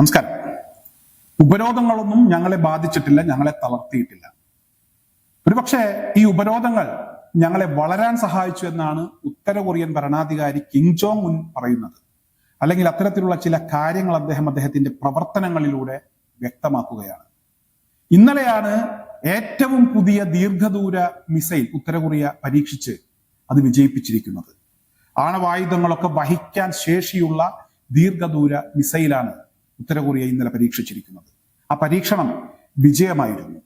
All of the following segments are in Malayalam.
നമസ്കാരം. ഉപരോധങ്ങളൊന്നും ഞങ്ങളെ ബാധിച്ചിട്ടില്ല ഞങ്ങളെ തളർത്തിയിട്ടില്ല. ഒരുപക്ഷെ ഈ ഉപരോധങ്ങൾ ഞങ്ങളെ വളരാൻ സഹായിച്ചു എന്നാണ് ഉത്തര കൊറിയൻ ഭരണാധികാരി കിങ് ജോങ് ഉൻ പറയുന്നത്. അല്ലെങ്കിൽ അത്തരത്തിലുള്ള ചില കാര്യങ്ങൾ അദ്ദേഹം അദ്ദേഹത്തിന്റെ പ്രവർത്തനങ്ങളിലൂടെ വ്യക്തമാക്കുകയാണ്. ഇന്നലെയാണ് ഏറ്റവും പുതിയ ദീർഘദൂര മിസൈൽ ഉത്തര കൊറിയ പരീക്ഷിച്ച് അത് വിജയിപ്പിച്ചിരിക്കുന്നത്. ആണവായുധങ്ങളൊക്കെ വഹിക്കാൻ ശേഷിയുള്ള ദീർഘദൂര മിസൈലാണ് ഉത്തര കൊറിയ ഇന്നലെ പരീക്ഷിച്ചിരിക്കുന്നത്. ആ പരീക്ഷണം വിജയമായിരുന്നു.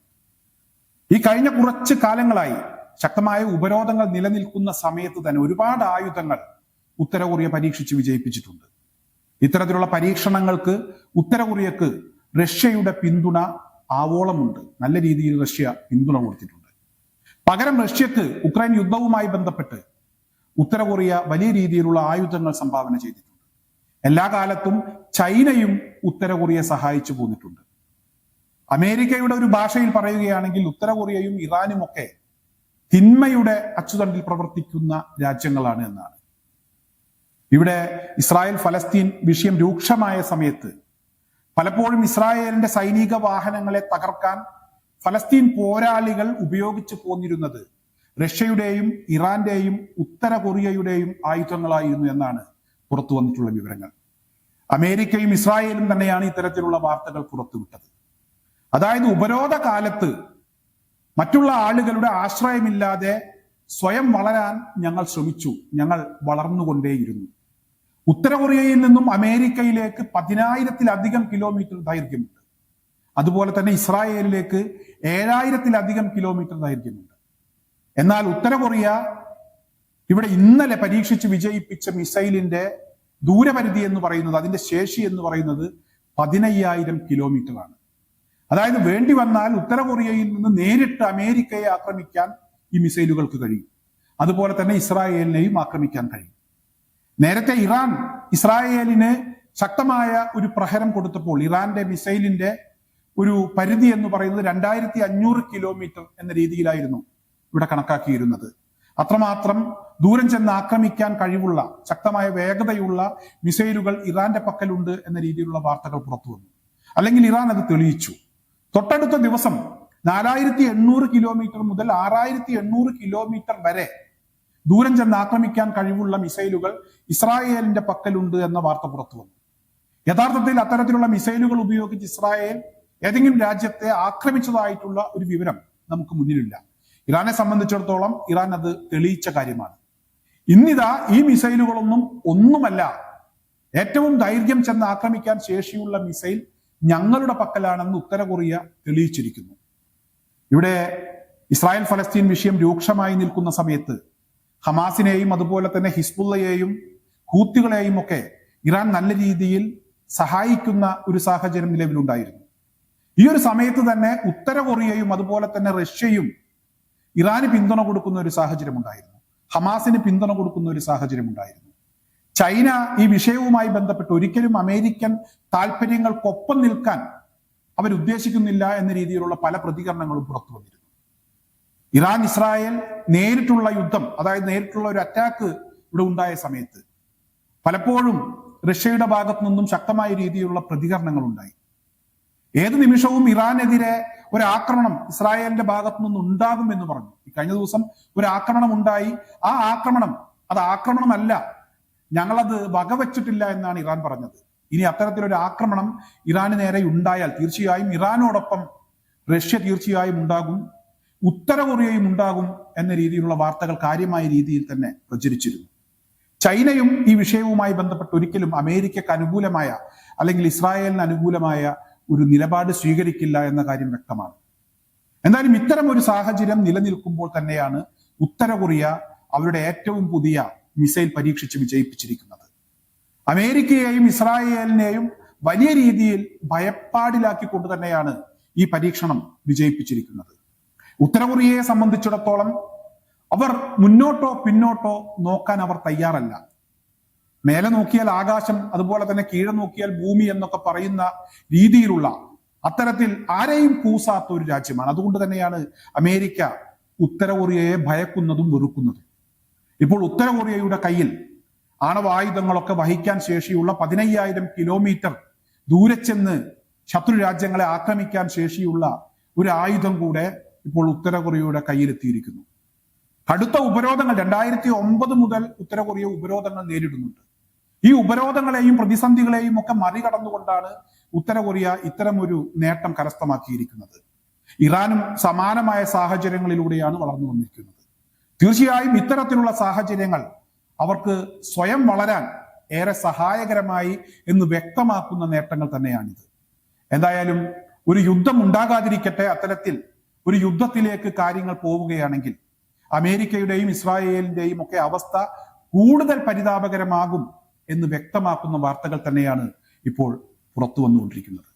ഈ കഴിഞ്ഞ കുറച്ച് കാലങ്ങളായി ശക്തമായ ഉപരോധങ്ങൾ നിലനിൽക്കുന്ന സമയത്ത് തന്നെ ഒരുപാട് ആയുധങ്ങൾ ഉത്തര കൊറിയ പരീക്ഷിച്ച് വിജയിപ്പിച്ചിട്ടുണ്ട്. ഇത്തരത്തിലുള്ള പരീക്ഷണങ്ങൾക്ക് ഉത്തര കൊറിയക്ക് റഷ്യയുടെ പിന്തുണ ആവോളമുണ്ട്. നല്ല രീതിയിൽ റഷ്യ പിന്തുണ കൊടുത്തിട്ടുണ്ട്. പകരം റഷ്യക്ക് ഉക്രൈൻ യുദ്ധവുമായി ബന്ധപ്പെട്ട് ഉത്തര കൊറിയ വലിയ രീതിയിലുള്ള ആയുധങ്ങൾ സംഭാവന ചെയ്തിട്ടുണ്ട്. എല്ലാ കാലത്തും ചൈനയും ഉത്തര കൊറിയയെ സഹായിച്ചു പോന്നിട്ടുണ്ട്. അമേരിക്കയുടെ ഒരു ഭാഷയിൽ പറയുകയാണെങ്കിൽ ഉത്തര കൊറിയയും ഇറാനും ഒക്കെ തിന്മയുടെ അച്ചുതണ്ടിൽ പ്രവർത്തിക്കുന്ന രാജ്യങ്ങളാണ് എന്നാണ്. ഇവിടെ ഇസ്രായേൽ ഫലസ്തീൻ വിഷയം രൂക്ഷമായ സമയത്ത് പലപ്പോഴും ഇസ്രായേലിന്റെ സൈനിക വാഹനങ്ങളെ തകർക്കാൻ ഫലസ്തീൻ പോരാളികൾ ഉപയോഗിച്ചു പോന്നിരുന്നത് റഷ്യയുടെയും ഇറാന്റെയും ഉത്തര കൊറിയയുടെയും ആയുധങ്ങളായിരുന്നു എന്നാണ് പുറത്തു വന്നിട്ടുള്ള വിവരങ്ങൾ. അമേരിക്കയും ഇസ്രായേലും തന്നെയാണ് ഇത്തരത്തിലുള്ള വാർത്തകൾ പുറത്തുവിട്ടത്. അതായത് ഉപരോധ കാലത്ത് മറ്റുള്ള ആളുകളുടെ ആശ്രയമില്ലാതെ സ്വയം വളരാൻ ഞങ്ങൾ ശ്രമിച്ചു. ഞങ്ങൾ വളർന്നുകൊണ്ടേയിരുന്നു. ഉത്തര കൊറിയയിൽ നിന്നും അമേരിക്കയിലേക്ക് പതിനായിരത്തിലധികം കിലോമീറ്റർ ദൈർഘ്യമുണ്ട്. അതുപോലെ തന്നെ ഇസ്രായേലിലേക്ക് ഏഴായിരത്തിലധികം കിലോമീറ്റർ ദൈർഘ്യമുണ്ട്. എന്നാൽ ഉത്തര കൊറിയ ഇവിടെ ഇന്നലെ പരീക്ഷിച്ച് വിജയിപ്പിച്ച മിസൈലിന്റെ ദൂരപരിധി എന്ന് പറയുന്നത് അതിന്റെ ശേഷി എന്ന് പറയുന്നത് പതിനയ്യായിരം കിലോമീറ്റർ ആണ് അതായത് വേണ്ടി വന്നാൽ ഉത്തര കൊറിയയിൽ നിന്ന് നേരിട്ട് അമേരിക്കയെ ആക്രമിക്കാൻ ഈ മിസൈലുകൾക്ക് കഴിയും. അതുപോലെ തന്നെ ഇസ്രായേലിനെയും ആക്രമിക്കാൻ കഴിയും. നേരത്തെ ഇറാൻ ഇസ്രായേലിന് ശക്തമായ ഒരു പ്രഹരം കൊടുത്തപ്പോൾ ഇറാന്റെ മിസൈലിന്റെ ഒരു പരിധി എന്ന് പറയുന്നത് രണ്ടായിരത്തി അഞ്ഞൂറ് കിലോമീറ്റർ എന്ന രീതിയിലായിരുന്നു ഇവിടെ കണക്കാക്കിയിരുന്നത്. അത്രമാത്രം ദൂരം ചെന്ന് ആക്രമിക്കാൻ കഴിവുള്ള ശക്തമായ വേഗതയുള്ള മിസൈലുകൾ ഇറാന്റെ പക്കലുണ്ട് എന്ന രീതിയിലുള്ള വാർത്തകൾ പുറത്തു വന്നു. അല്ലെങ്കിൽ ഇറാൻ അത് തെളിയിച്ചു. തൊട്ടടുത്ത ദിവസം നാലായിരത്തി എണ്ണൂറ് കിലോമീറ്റർ മുതൽ ആറായിരത്തി എണ്ണൂറ് കിലോമീറ്റർ വരെ ദൂരം ചെന്ന് ആക്രമിക്കാൻ കഴിവുള്ള മിസൈലുകൾ ഇസ്രായേലിന്റെ പക്കലുണ്ട് എന്ന വാർത്ത പുറത്തു വന്നു. യഥാർത്ഥത്തിൽ അത്തരത്തിലുള്ള മിസൈലുകൾ ഉപയോഗിച്ച് ഇസ്രായേൽ ഏതെങ്കിലും രാജ്യത്തെ ആക്രമിച്ചതായിട്ടുള്ള ഒരു വിവരം നമുക്ക് മുന്നിലില്ല. ഇറാനെ സംബന്ധിച്ചിടത്തോളം ഇറാൻ അത് തെളിയിച്ച കാര്യമാണ്. ഇന്നിതാ ഈ മിസൈലുകളൊന്നും ഒന്നുമല്ല. ഏറ്റവും ദൈർഘ്യം ചെന്ന് ആക്രമിക്കാൻ ശേഷിയുള്ള മിസൈൽ ഞങ്ങളുടെ പക്കലാണെന്ന് ഉത്തര കൊറിയ തെളിയിച്ചിരിക്കുന്നു. ഇവിടെ ഇസ്രായേൽ ഫലസ്തീൻ വിഷയം രൂക്ഷമായി നിൽക്കുന്ന സമയത്ത് ഹമാസിനെയും അതുപോലെ തന്നെ ഹിസ്ബുള്ളയെയും ഹൂത്തികളെയും ഒക്കെ ഇറാൻ നല്ല രീതിയിൽ സഹായിക്കുന്ന ഒരു സാഹചര്യം നിലവിലുണ്ടായിരുന്നു. ഈ ഒരു സമയത്ത് തന്നെ ഉത്തര കൊറിയയും അതുപോലെ തന്നെ റഷ്യയും ഇറാന് പിന്തുണ കൊടുക്കുന്ന ഒരു സാഹചര്യം ഉണ്ടായിരുന്നു ഹമാസിന് പിന്തുണ കൊടുക്കുന്ന ഒരു സാഹചര്യം ഉണ്ടായിരുന്നു. ചൈന ഈ വിഷയവുമായി ബന്ധപ്പെട്ട് ഒരിക്കലും അമേരിക്കൻ താല്പര്യങ്ങൾക്കൊപ്പം നിൽക്കാൻ അവരുദ്ദേശിക്കുന്നില്ല എന്ന രീതിയിലുള്ള പല പ്രതികരണങ്ങളും പുറത്തു വന്നിരുന്നു. ഇറാൻ ഇസ്രായേൽ നേരിട്ടുള്ള യുദ്ധം അതായത് നേരിട്ടുള്ള ഒരു അറ്റാക്ക് ഇവിടെ ഉണ്ടായ സമയത്ത് പലപ്പോഴും റഷ്യയുടെ ഭാഗത്തു നിന്നും ശക്തമായ രീതിയിലുള്ള പ്രതികരണങ്ങൾ ഉണ്ടായി. ഏത് നിമിഷവും ഇറാനെതിരെ ഒരു ആക്രമണം ഇസ്രായേലിന്റെ ഭാഗത്തു നിന്ന് ഉണ്ടാകും എന്ന് പറഞ്ഞു. കഴിഞ്ഞ ദിവസം ഒരു ആക്രമണം ഉണ്ടായി. ആ ആക്രമണം അത് ആക്രമണമല്ല. ഞങ്ങളത് വകവെച്ചിട്ടില്ല എന്നാണ് ഇറാൻ പറഞ്ഞത്. ഇനി അത്തരത്തിലൊരു ആക്രമണം ഇറാന് നേരെ ഉണ്ടായാൽ തീർച്ചയായും ഇറാനോടൊപ്പം റഷ്യ തീർച്ചയായും ഉണ്ടാകും ഉത്തര കൊറിയയും ഉണ്ടാകും എന്ന രീതിയിലുള്ള വാർത്തകൾ കാര്യമായ രീതിയിൽ തന്നെ പ്രചരിച്ചിരുന്നു. ചൈനയും ഈ വിഷയവുമായി ബന്ധപ്പെട്ട് ഒരിക്കലും അമേരിക്കക്ക് അനുകൂലമായ അല്ലെങ്കിൽ ഇസ്രായേലിന് അനുകൂലമായ ഒരു നിലപാട് സ്വീകരിക്കില്ല എന്ന കാര്യം വ്യക്തമാണ്. എന്തായാലും ഇത്തരം ഒരു സാഹചര്യം നിലനിൽക്കുമ്പോൾ തന്നെയാണ് ഉത്തര കൊറിയ അവരുടെ ഏറ്റവും പുതിയ മിസൈൽ പരീക്ഷിച്ച് വിജയിപ്പിച്ചിരിക്കുന്നത്. അമേരിക്കയെയും ഇസ്രായേലിനെയും വലിയ രീതിയിൽ ഭയപ്പാടിലാക്കിക്കൊണ്ട് തന്നെയാണ് ഈ പരീക്ഷണം വിജയിപ്പിച്ചിരിക്കുന്നത്. ഉത്തര കൊറിയയെ സംബന്ധിച്ചിടത്തോളം അവർ മുന്നോട്ടോ പിന്നോട്ടോ നോക്കാൻ അവർ തയ്യാറല്ല. മേലെ നോക്കിയാൽ ആകാശം അതുപോലെ തന്നെ കീഴെ നോക്കിയാൽ ഭൂമി എന്നൊക്കെ പറയുന്ന രീതിയിലുള്ള അത്തരത്തിൽ ആരെയും കൂസാത്ത ഒരു രാജ്യമാണ്. അതുകൊണ്ട് തന്നെയാണ് അമേരിക്ക ഉത്തര കൊറിയയെ ഭയക്കുന്നതും വെറുക്കുന്നതും. ഇപ്പോൾ ഉത്തര കൊറിയയുടെ കയ്യിൽ ആണവായുധങ്ങളൊക്കെ വഹിക്കാൻ ശേഷിയുള്ള പതിനയ്യായിരം കിലോമീറ്റർ ദൂരെ ചെന്ന് ശത്രു രാജ്യങ്ങളെ ആക്രമിക്കാൻ ശേഷിയുള്ള ഒരു ആയുധം കൂടെ ഇപ്പോൾ ഉത്തര കൊറിയയുടെ കയ്യിലെത്തിയിരിക്കുന്നു. കടുത്ത ഉപരോധങ്ങൾ രണ്ടായിരത്തി ഒമ്പത് മുതൽ ഉത്തര കൊറിയ ഉപരോധങ്ങൾ നേരിടുന്നുണ്ട്. ഈ ഉപരോധങ്ങളെയും പ്രതിസന്ധികളെയും ഒക്കെ മറികടന്നുകൊണ്ടാണ് ഉത്തര കൊറിയ ഇത്തരമൊരു നേട്ടം കരസ്ഥമാക്കിയിരിക്കുന്നത്. ഇറാനും സമാനമായ സാഹചര്യങ്ങളിലൂടെയാണ് വളർന്നു വന്നിരിക്കുന്നത്. തീർച്ചയായും ഇത്തരത്തിലുള്ള സാഹചര്യങ്ങൾ അവർക്ക് സ്വയം വളരാൻ ഏറെ സഹായകരമായി എന്ന് വ്യക്തമാക്കുന്ന നേട്ടങ്ങൾ തന്നെയാണിത്. എന്തായാലും ഒരു യുദ്ധം ഉണ്ടാകാതിരിക്കട്ടെ അത്തരത്തിൽ ഒരു യുദ്ധത്തിലേക്ക് കാര്യങ്ങൾ പോവുകയാണെങ്കിൽ അമേരിക്കയുടെയും ഇസ്രായേലിന്റെയും ഒക്കെ അവസ്ഥ കൂടുതൽ പരിതാപകരമാകും എന്ന് വ്യക്തമാക്കുന്ന വാർത്തകൾ തന്നെയാണ് ഇപ്പോൾ പുറത്തു വന്നുകൊണ്ടിരിക്കുന്നത്.